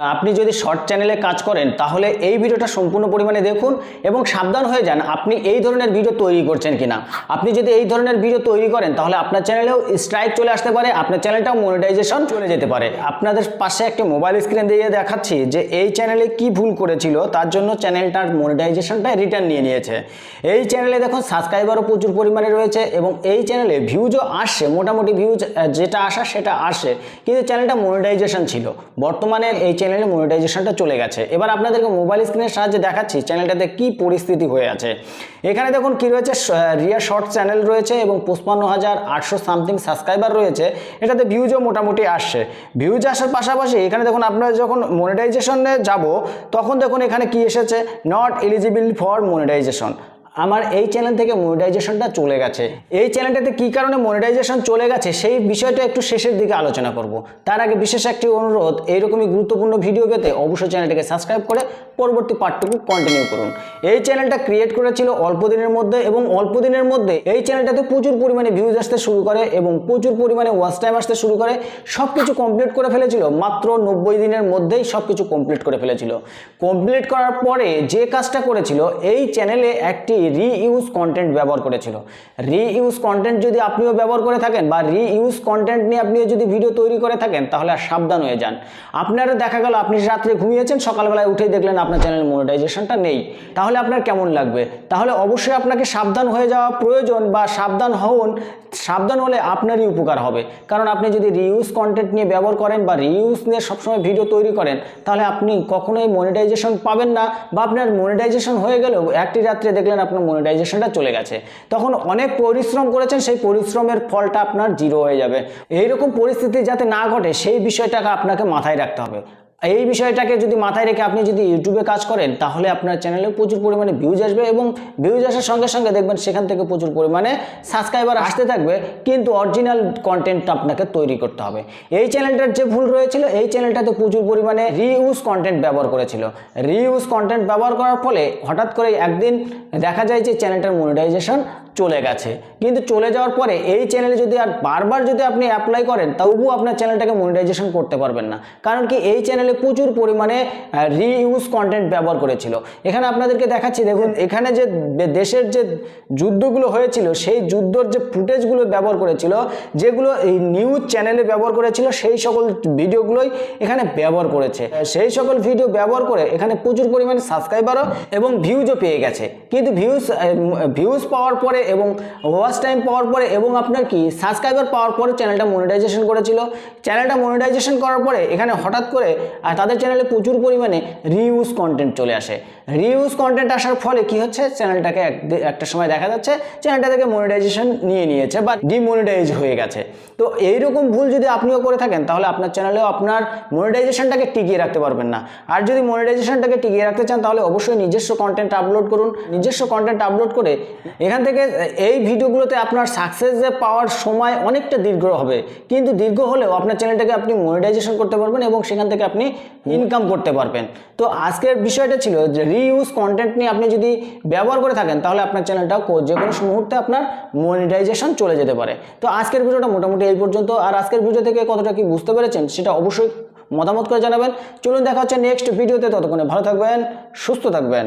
আপনি যদি শর্ট চ্যানেলে কাজ করেন, তাহলে এই ভিডিওটা সম্পূর্ণ পরিমাণে দেখুন এবং সাবধান হয়ে যান আপনি এই ধরনের ভিডিও তৈরি করছেন কিনা। আপনি যদি এই ধরনের ভিডিও তৈরি করেন, তাহলে আপনার চ্যানেলেও স্ট্রাইক চলে আসতে পারে, আপনার চ্যানেলটাও মনিটাইজেশন চলে যেতে পারে। আপনাদের পাশে একটা মোবাইল স্ক্রিন দিয়ে দেখাচ্ছি যে এই চ্যানেলে কি ভুল করেছিল, তার জন্য চ্যানেলটার মনিটাইজেশনটা রিটার্ন নিয়ে নিয়েছে। এই চ্যানেলে দেখুন সাবস্ক্রাইবারও প্রচুর পরিমাণে রয়েছে এবং এই চ্যানেলে ভিউজও আসছে, মোটামুটি ভিউজ যেটা আসা সেটা আসে, কিন্তু চ্যানেলটা মনিটাইজেশন ছিল। বর্তমানে এই চ্যানেলে মনিটাইজেশনটা চলে গেছে। এবার আপনাদেরকে মোবাইল স্ক্রিনের সাহায্যে দেখাচ্ছি চ্যানেলটাতে কি পরিস্থিতি হয়ে আছে। এখানে দেখুন কি রয়েছে রিয়া শর্ট চ্যানেল রয়েছে এবং পঁচপান্ন হাজার আটশো সামথিং সাবস্ক্রাইবার রয়েছে। এটাতে ভিউজও মোটামুটি আসছে। ভিউজ আসার পাশাপাশি এখানে দেখুন আপনারা যখন মনিটাইজেশনে যাব, তখন দেখুন এখানে কি এসেছে? নট এলিজিবল ফর মনিটাইজেশন আমার এই চ্যানেল থেকে মনিটাইজেশনটা চলে গেছে। এই চ্যানেলটাতে কী কারণে মনিটাইজেশন চলে গেছে সেই বিষয়টা একটু শেষের দিকে আলোচনা করব। তার আগে বিশেষ একটি অনুরোধ এইরকমই গুরুত্বপূর্ণ ভিডিও পেতে অবশ্যই চ্যানেলটাকে সাবস্ক্রাইব করে পরবর্তী পার্টটুকু কন্টিনিউ করুন। এই চ্যানেলটা ক্রিয়েট করেছিল অল্প দিনের মধ্যে এবং অল্প দিনের মধ্যে এই চ্যানেলটাতে প্রচুর পরিমাণে ভিউজ আসতে শুরু করে এবং প্রচুর পরিমাণে ওয়াচ টাইম আসতে শুরু করে সব কিছু কমপ্লিট করে ফেলেছিল। মাত্র নব্বই দিনের মধ্যেই সব কিছু কমপ্লিট করে ফেলেছিল। কমপ্লিট করার পরে যে কাজটা করেছিল, এই চ্যানেলে একটি রিইউজ কন্টেন্ট ব্যবহার করেছিল। রিইউজ কন্টেন্ট যদি আপনিও ব্যবহার করে থাকেন বা রিইউজ কন্টেন্ট নিয়ে আপনিও যদি ভিডিও তৈরি করে থাকেন, তাহলে আর সাবধান হয়ে যান। আপনারা দেখা গেল, আপনি রাত্রে ঘুমিয়েছেন, সকালবেলায় উঠেই দেখলেন আপনার চ্যানেল মনিটাইজেশনটা নেই। তাহলে আপনার কেমন লাগবে? তাহলে অবশ্যই আপনাকে সাবধান হয়ে যাওয়া প্রয়োজন বা সাবধান হন সাবধান হলে আপনারই উপকার হবে। কারণ আপনি যদি রিইউজ কন্টেন্ট নিয়ে ব্যবহার করেন বা রিইউজ নিয়ে সবসময় ভিডিও তৈরি করেন, তাহলে আপনি কখনোই মনিটাইজেশন পাবেন না বা আপনার মনিটাইজেশন হয়ে গেলেও একটি রাত্রে দেখলেন আপনার মনিটাইজেশনটা চলে গেছে। তখন অনেক পরিশ্রম করেছেন, সেই পরিশ্রমের ফলটা আপনার জিরো হয়ে যাবে। এইরকম পরিস্থিতি যাতে না ঘটে, সেই বিষয়টাকে আপনাকে মাথায় রাখতে হবে। এই বিষয়টাকে যদি মাথায় রেখে আপনি যদি ইউটিউবে কাজ করেন, তাহলে আপনার চ্যানেলে প্রচুর পরিমাণে ভিউজ আসবে এবং ভিউজ আসার সঙ্গে সঙ্গে দেখবেন সেখান থেকে প্রচুর পরিমাণে সাবস্ক্রাইবার আসতে থাকবে, কিন্তু অরিজিনাল কন্টেন্টটা আপনাকে তৈরি করতে হবে। এই চ্যানেলটার যে ভুল রয়েছিল, এই চ্যানেলটাতে প্রচুর পরিমাণে রিউজ কন্টেন্ট ব্যবহার করেছিল। রিউজ কন্টেন্ট ব্যবহার করার ফলে হঠাৎ করে একদিন দেখা যায় যে চ্যানেলটার মনিটাইজেশন চলে গেছে। কিন্তু চলে যাওয়ার পরে এই চ্যানেলে যদি আর বারবার যদি আপনি অ্যাপ্লাই করেন, তবুও আপনার চ্যানেলটাকে মনিটাইজেশন করতে পারবেন না। কারণ কি, এই চ্যানেলে প্রচুর পরিমাণে রিইউজ কন্টেন্ট ব্যবহার করেছিল। এখানে আপনাদেরকে দেখাচ্ছি, দেখুন, এখানে যে দেশের যে যুদ্ধগুলো হয়েছিল, সেই যুদ্ধর যে ফুটেজগুলো ব্যবহার করেছিল, যেগুলো এই নিউজ চ্যানেলে ব্যবহার করেছিল, সেই সকল ভিডিওগুলোই এখানে ব্যবহার করেছে। সেই সকল ভিডিও ব্যবহার করে এখানে প্রচুর পরিমাণে সাবস্ক্রাইবারও এবং ভিউজও পেয়ে গেছে। কিন্তু ভিউজ ভিউজ পাওয়ার পরে এবং ওয়াচ টাইম পাওয়ার পরে এবং আপনার কি সাবস্ক্রাইবার পাওয়ার পরে চ্যানেলটা মনিটাইজেশন করেছিল। চ্যানেলটা মনিটাইজেশন করার পরে এখানে হঠাৎ করে আর তাদের চ্যানেলে প্রচুর পরিমাণে রিউজ কন্টেন্ট চলে আসে। রিউজ কন্টেন্ট আসার ফলে কি হচ্ছে? চ্যানেলটাকে এক একটা সময় দেখা যাচ্ছে চ্যানেলটা থেকে মনিটাইজেশন নিয়ে নিয়েছে বা ডিমনিটাইজ হয়ে গেছে। তো এইরকম ভুল যদি আপনিও করে থাকেন, তাহলে আপনার চ্যানেলেও আপনার মনিটাইজেশনটাকে টিকিয়ে রাখতে পারবেন না। আর যদি মনিটাইজেশনটাকে টিকিয়ে রাখতে চান, তাহলে অবশ্যই নিজস্ব কন্টেন্ট আপলোড করুন। নিজস্ব কন্টেন্ট আপলোড করে এখান থেকে এই ভিডিওগুলোতে আপনার সাকসেস যে পাওয়ার সময় অনেকটা দীর্ঘ হবে। কিন্তু দীর্ঘ হলেও আপনার চ্যানেলটাকে আপনি মনিটাইজেশন করতে পারবেন এবং সেখান থেকে আপনি ইনকাম করতে পারবেন। তো আজকের বিষয়টা ছিল যে রিউজ কন্টেন্ট নিয়ে আপনি যদি ব্যবহার করে থাকেন তাহলে আপনার চ্যানেলটাও কো- যে কোনো মুহূর্তে আপনার মনিটাইজেশন চলে যেতে পারে। তো আজকের ভিডিওটা মোটামুটি এই পর্যন্ত। আর আজকের ভিডিও থেকে কতটা কি বুঝতে পেরেছেন সেটা অবশ্যই মতামত করে জানাবেন। চলুন দেখা হচ্ছে নেক্সট ভিডিওতে। ততক্ষণে ভালো থাকবেন সুস্থ থাকবেন।